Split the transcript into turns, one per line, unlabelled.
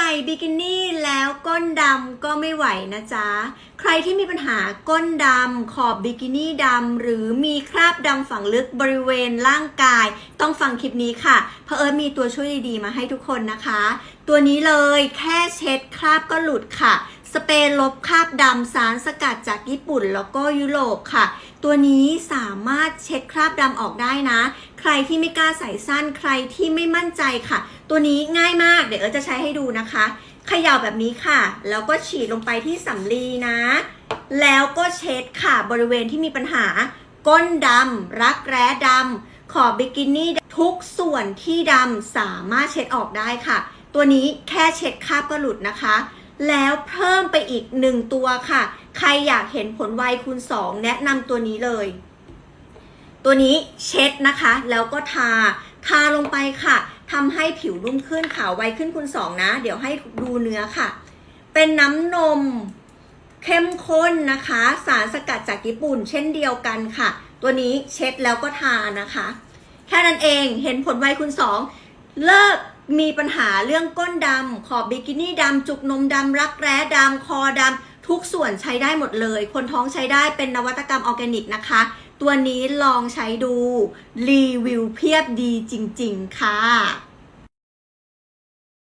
ใส่บิกินี่แล้วก้นดำก็ไม่ไหวนะจ๊ะ ใครที่มีปัญหาก้นดำขอบบิกินี่ดำหรือมีคราบดำฝังลึกบริเวณร่างกาย ต้องฟังคลิปนี้ค่ะ เพราะเอิญมีตัวช่วยดีๆมาให้ทุกคนนะคะ ตัวนี้เลยแค่เช็ดคราบก็หลุดค่ะ สเปรย์ลบคราบดำสารสกัดจากญี่ปุ่นแล้วก็ยุโรปค่ะ ตัวนี้สามารถเช็ดคราบดำออกได้นะ ใครที่ไม่กล้าใส่สั้นใครที่ไม่มั่นใจค่ะ ตัวนี้ง่ายมากเดี๋ยวเอิร์จะใช้ให้ดูนะคะเขย่าแบบนี้ค่ะ แล้วก็ฉีดลงไปที่สำลีนะ แล้วก็เช็ดค่ะบริเวณที่มีปัญหา ก้นดำรักแร้ดำขอบบิกินี่ทุกส่วนที่ดำสามารถเช็ดออกได้ค่ะ ตัวนี้แค่เช็ดคราบก็หลุดนะคะ แล้วเพิ่มไปอีกหนึ่งตัวค่ะ ใครอยากเห็นผลไวคูณ 2 แนะนำตัวนี้เลย ตัวนี้เช็ดนะคะ แล้วก็ทา ทาลงไปค่ะทำให้ผิวนุ่มขึ้นขาวไวขึ้นคูณ 2 นะ เดี๋ยวให้ดูเนื้อค่ะ เป็นน้ำนมเข้มข้นนะคะ สารสกัดจากญี่ปุ่น เช่นเดียวกันค่ะ ตัวนี้เช็ดแล้วก็ทานะคะ แค่นั้นเองเห็นผลไวคูณ 2 เลิก มีปัญหาเรื่องก้นดำขอบบิกินี่ดำจุกนมดำรักแร้ดำคอดำทุกส่วนใช้ได้หมดเลย คนท้องใช้ได้เป็นนวัตกรรมออร์แกนิกนะคะ ตัวนี้ลองใช้ดู รีวิวเพียบดีจริง ๆ ค่ะ